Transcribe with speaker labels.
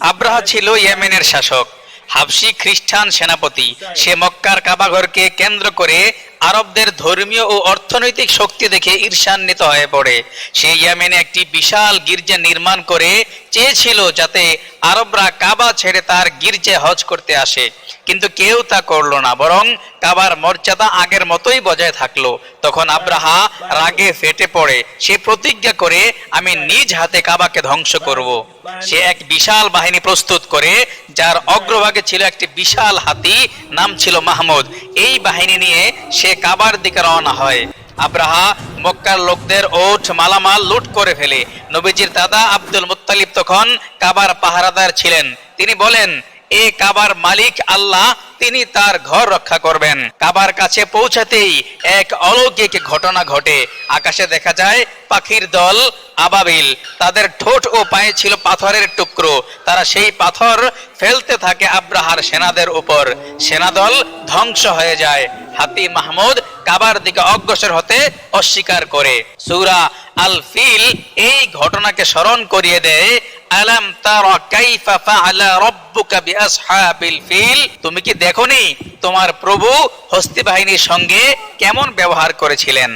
Speaker 1: আব্রাহা ছিল ইয়েমেনের শাসক। হাবসি খ্রিস্টান সেনাপতি। সে মক্কার কাবাঘরকে কেন্দ্র করে আরবদের ধর্মীয় ও অর্থনৈতিক শক্তি দেখে ঈর্ষান্বিত হয়ে পড়ে। সে ইয়েমেনে একটি বিশাল গির্জা নির্মাণ করে চেয়েছিল যাতে আরবরা কাবা ছেড়ে তার গির্জে হজ করতে আসে। কিন্তু কেউ তা করল না, বরং কাবার মর্যাদা আগের মতোই বজায় থাকল। তখন আব্রাহা রাগে ফেটে পড়ে। সে প্রতিজ্ঞা করে, আমি নিজ হাতে কাবাকে ধ্বংস করব। সে এক বিশাল বাহিনী প্রস্তুত করে, যার অগ্রভাগে ছিল একটি বিশাল হাতি, নাম ছিল মাহমুদ। এই বাহিনী নিয়ে সে কাবার দিকে রওনা হয়। আব্রাহা মক্কার লোকদের ওঠ মালামাল লুট করে ফেলে। নবীজির দাদা আব্দুল মুত্তালিব তখন কাবার পাহারাদার ছিলেন। তিনি বলেন এ কাবার মালিক আল্লাহ, তিনি তার ঘর রক্ষা করবেন। কাবার কাছে পৌঁছাতেই এক অলৌকিক ঘটনা ঘটে। আকাশে দেখা যায় পাখির দল, আবাবিল। তাদের ঠোঁট ও পায়ে ছিল পাথরের টুকরো। তারা সেই পাথর ফেলতে থাকে আব্রাহার সেনাদের উপর। সেনাদল ধ্বংস হয়ে যায়। হাতি মাহমুদ কাবার দিকে অগ্রসর হতে অস্বীকার করে। সূরা আল ফিল এই ঘটনাকে স্মরণ করিয়ে দেয় আলাম তারা কাইফা ফাআলা রাব্বুকা বিআসহাবিল ফিল? তুমি কি দেখোনি তোমার প্রভু হস্তি বাহিনীর সঙ্গে কেমন ব্যবহার করেছিলেন?